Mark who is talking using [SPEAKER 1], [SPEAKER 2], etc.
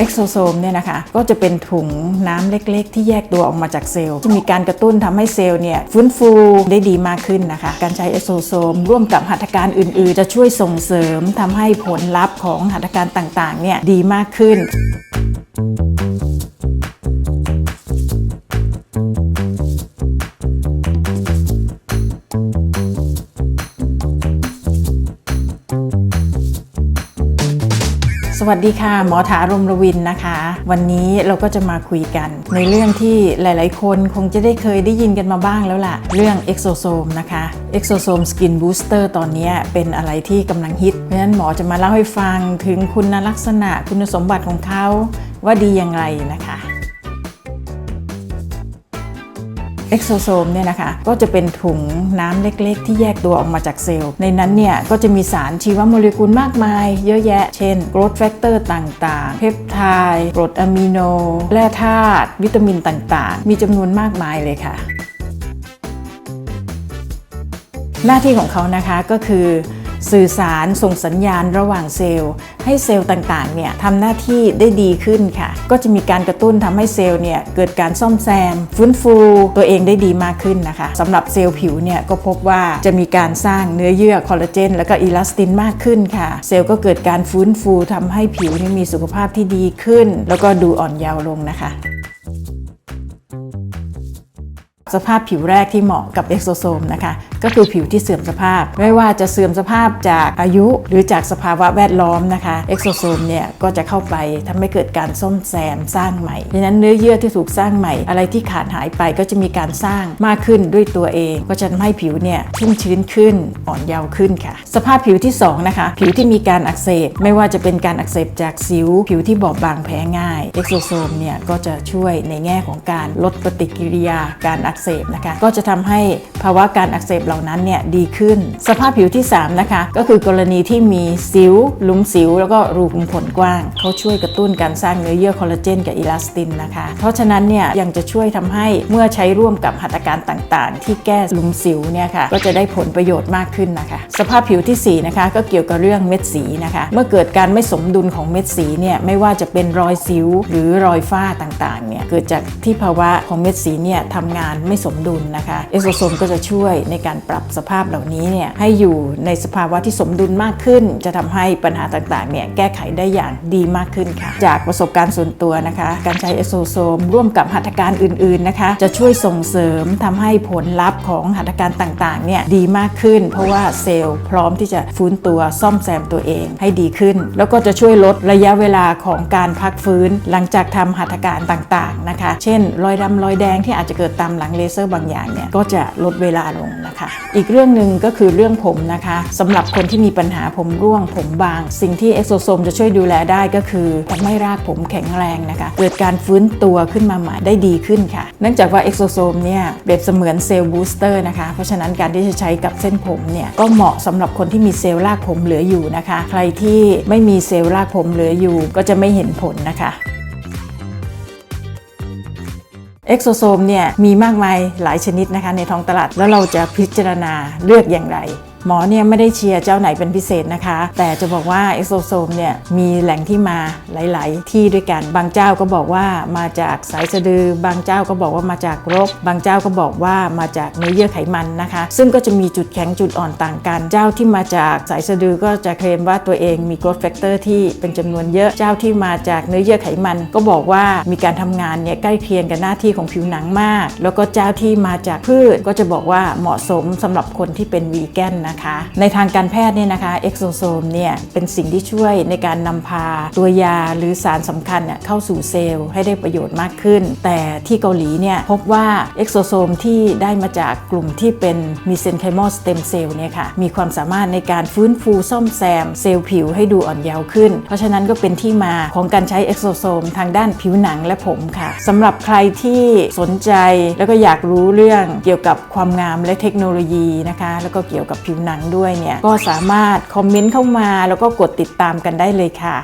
[SPEAKER 1] เอ็กโซโซมเนี่ยนะคะก็จะเป็นถุงน้ำเล็กๆ ที่แยกตัวออกมาจากเซลล์จะมีการกระตุ้นทำให้เซลล์เนี่ยฟื้นฟูได้ดีมากขึ้นนะคะ การใช้เอ็กโซโซมร่วมกับหัตถการอื่น ๆ จะช่วยส่งเสริมทำให้ผลลัพธ์ของหัตถการต่างๆเนี่ยดีมากขึ้น สวัสดีค่ะ หมอถารมรวินนะคะ วันนี้เราก็จะมาคุยกัน ในเรื่องที่หลาย ๆ คนคงจะได้เคยได้ยินกันมาบ้างแล้วล่ะ เรื่องเอ็กโซโซมนะคะเอ็กโซโซมสกินบูสเตอร์ตอนนี้เป็นอะไรที่กำลังฮิต เพราะฉะนั้นหมอจะมาเล่าให้ฟังถึงคุณลักษณะคุณสมบัติของเขาว่าดีอย่างไรนะคะ เอ็กโซโซมเนี่ยนะคะก็จะเป็นถุงน้ำเล็กๆ ที่แยกตัวออกมาจากเซลล์ ในนั้นเนี่ยก็จะมีสารชีวโมเลกุลมากมาย เยอะแยะ เช่นโกรทแฟกเตอร์ต่างๆ เพปไทด์กรดอะมิโน แร่ธาตุวิตามินต่างๆ มีจำนวนมากมายเลยค่ะ หน้าที่ของเขานะคะก็คือ สื่อสารส่งสัญญาณระหว่างเซลล์ ให้เซลล์ต่างๆเนี่ยทำหน้าที่ได้ดีขึ้นค่ะ ก็จะมีการกระตุ้นทำให้เซลล์เนี่ยเกิดการซ่อมแซม ฟื้นฟูตัวเองได้ดีมากขึ้นนะคะสำหรับเซลล์ผิวเนี่ยก็พบว่าจะมีการสร้างเนื้อเยื่อคอลลาเจนและก็อีลาสตินมากขึ้นค่ะ เซลล์ก็เกิดการฟื้นฟูทำให้ผิวนี่มีสุขภาพที่ดีขึ้น แล้วก็ดูอ่อนเยาว์ลงนะคะสภาพผิวแรกที่เหมาะกับเอ็กโซโซมนะคะ ก็คือผิวที่เสื่อมสภาพ ไม่ว่าจะเสื่อมสภาพจากอายุหรือจากสภาวะแวดล้อมนะคะเอ็กโซโซมเนี่ยก็จะเข้าไปทำให้เกิดการซ่อมแซมสร้างใหม่ดังนั้นเนื้อเยื่อที่ถูกสร้างใหม่ อะไรที่ขาดหายไปก็จะมีการสร้างมากขึ้นด้วยตัวเอง ก็จะทำให้ผิวเนี่ยชุ่มชื้นขึ้นอ่อนเยาว์ขึ้นค่ะ สภาพผิวที่สองนะคะผิวที่มีการอักเสบไม่ว่าจะเป็นการอักเสบจากสิว ผิวที่บอบบางแพ้ง่ายเอ็กโซโซมเนี่ยก็จะช่วยในแง่ของการลดปฏิกิริยาการอักเสบนะคะก็จะทำให้ภาวะการอักเสบเหล่านั้นเนี่ยดีขึ้น สภาพผิวที่ 3 นะคะ ก็คือกรณีที่มีสิวลุมสิว แล้วก็รูขุมขนกว้าง เขาช่วยกระตุ้นการสร้างเนื้อเยื่อคอลลาเจนกับอีลาสตินนะคะ เพราะฉะนั้นเนี่ยยังจะช่วยทำให้เมื่อใช้ร่วมกับหัตถการต่างๆ ที่แก้ลุมสิวเนี่ยค่ะก็จะได้ผลประโยชน์มากขึ้นนะคะ สภาพผิวทีสี่ 4 นะคะ ก็เกี่ยวกับเรื่องเม็ดสีนะคะ เมื่อเกิดการไม่สมดุลของเม็ดสีเนี่ยไม่ว่าจะเป็นรอยสิว หรือรอยฝ้าต่างๆเนี่ยเกิดจากที่ภาวะของเม็ดสีเนี่ยทำงานไม่สมดุลนะคะเอสโซโซมก็จะช่วยในการปรับสภาพเหล่านี้เนี่ยให้อยู่ในสภาวะที่สมดุลมากขึ้น จะทำให้ปัญหาต่างๆเนี่ยแก้ไขได้อย่างดีมากขึ้นค่ะ จากประสบการณ์ส่วนตัวนะคะ การใช้เอโซโซมร่วมกับหัตถการอื่นๆนะคะ จะช่วยส่งเสริมทำให้ผลลัพธ์ของหัตถการต่างๆเนี่ยดีมากขึ้น เพราะว่าเซลล์พร้อมที่จะฟื้นตัวซ่อมแซมตัวเองให้ดีขึ้น แล้วก็จะช่วยลดระยะเวลาของการพักฟื้น หลังจากทำหัตถการต่างๆนะคะ เช่น รอยดำรอยแดงที่อาจจะเกิดตามหลังเลเซอร์บางอย่างเนี่ยก็จะลดเวลาลงนะคะอีกเรื่องหนึ่งก็คือเรื่องผมนะคะสำหรับคนที่มีปัญหาผมร่วงผมบาง สิ่งที่เอ็กโซโซมจะช่วยดูแลได้ก็คือทำให้รากผมแข็งแรงนะคะ เกิดการฟื้นตัวขึ้นมาใหม่ได้ดีขึ้นค่ะ เนื่องจากว่าเอ็กโซโซมเนี่ยเปรียบเสมือนเซลล์บูสเตอร์นะคะ เพราะฉะนั้นการที่จะใช้กับเส้นผมเนี่ยก็เหมาะสำหรับคนที่มีเซลล์รากผมเหลืออยู่นะคะ ใครที่ไม่มีเซลล์รากผมเหลืออยู่ก็จะไม่เห็นผลนะคะ เอ็กโซโซมเนี่ยมีมากมายหลายชนิดนะคะในท้องตลาดแล้วเราจะพิจารณาเลือกอย่างไร หมอเนี่ยไม่ได้เชียร์เจ้าไหนเป็นพิเศษนะคะ แต่จะบอกว่าเอ็กโซโซมเนี่ยมีแหล่งที่มาหลาย ๆ ที่ด้วยกัน บางเจ้าก็บอกว่ามาจากสายสะดือ บางเจ้าก็บอกว่ามาจากรก บางเจ้าก็บอกว่ามาจากเนื้อเยื่อไขมันนะคะ ซึ่งก็จะมีจุดแข็งจุดอ่อนต่างกัน เจ้าที่มาจากสายสะดือก็จะเคลมว่าตัวเองมี growth factor ที่เป็นจำนวนเยอะ เจ้าที่มาจากเนื้อเยื่อไขมัน ก็บอกว่ามีการทำงานเนี่ยใกล้เคียงกับหน้าที่ของผิวหนังมาก แล้วก็เจ้าที่มาจากพืชก็จะบอกว่าเหมาะสมสำหรับคนที่เป็นวีแกนนะนะคะ ในทางการแพทย์เนี่ยนะคะเอ็กโซโซมเนี่ยเป็นสิ่งที่ช่วยในการนำพาตัวยาหรือสารสำคัญเนี่ยเข้าสู่เซลล์ให้ได้ประโยชน์มากขึ้น แต่ที่เกาหลีเนี่ยพบว่าเอ็กโซโซมที่ได้มาจากกลุ่มที่เป็นมีเซนไคมอลสเต็มเซลล์เนี่ยค่ะมีความสามารถในการฟื้นฟูซ่อมแซมเซลล์ผิวให้ดูอ่อนเยาว์ขึ้น เพราะฉะนั้นก็เป็นที่มาของการใช้เอ็กโซโซมทางด้านผิวหนังและผมค่ะสำหรับใครที่สนใจแล้วก็อยากรู้เรื่องเกี่ยวกับความงามและเทคโนโลยีนะคะ แล้วก็เกี่ยวกับผิวหนังด้วยเนี่ยก็สามารถคอมเมนต์เข้ามาแล้วก็กดติดตามกันได้เลยค่ะ